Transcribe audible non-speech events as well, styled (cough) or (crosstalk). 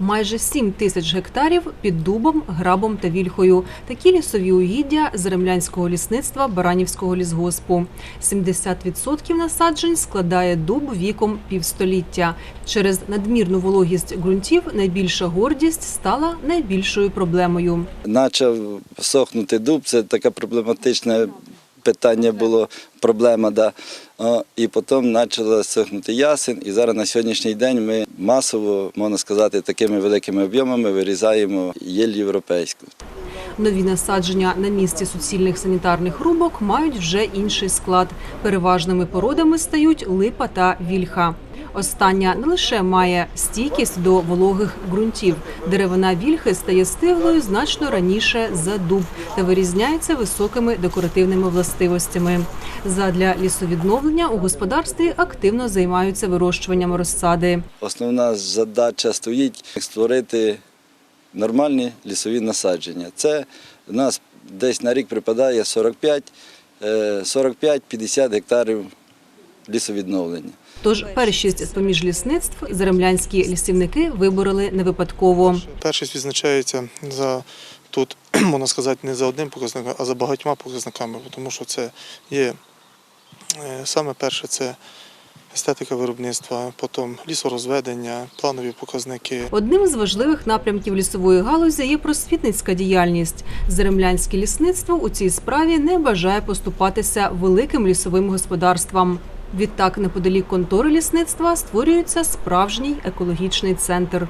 Майже 7 тисяч гектарів під дубом, грабом та вільхою. Такі лісові угіддя з ремлянського лісництва Баранівського лісгоспу. 70% насаджень складає дуб віком півстоліття. Через надмірну вологість ґрунтів найбільша гордість стала найбільшою проблемою. Почав сохнути дуб, це таке проблематичне питання було, проблема, да. І потім почала сохнути ясен. І зараз на сьогоднішній день ми масово, можна сказати, такими великими об'ємами вирізаємо єль європейську. Нові насадження на місці суцільних санітарних рубок мають вже інший склад. Переважними породами стають липа та вільха. Остання не лише має стійкість до вологих ґрунтів. Деревина вільхи стає стиглою значно раніше за дуб та вирізняється високими декоративними властивостями. Задля лісовідновлення у господарстві активно займаються вирощуванням розсади. Основна задача стоїть створити нормальні лісові насадження. Це у нас десь на рік припадає 45, е, 45-50 гектарів лісовідновлення. Тож першість з поміж лісництв заремлянські лісівники вибороли не випадково. Першість відзначається за тут, (clears throat) можна сказати, не за одним показником, а за багатьма показниками, тому що це є е, саме перше це естетика виробництва, потім лісорозведення, планові показники. Одним з важливих напрямків лісової галузі є просвітницька діяльність. Заремлянське лісництво у цій справі не бажає поступатися великим лісовим господарствам. Відтак, неподалік контори лісництва створюється справжній екологічний центр.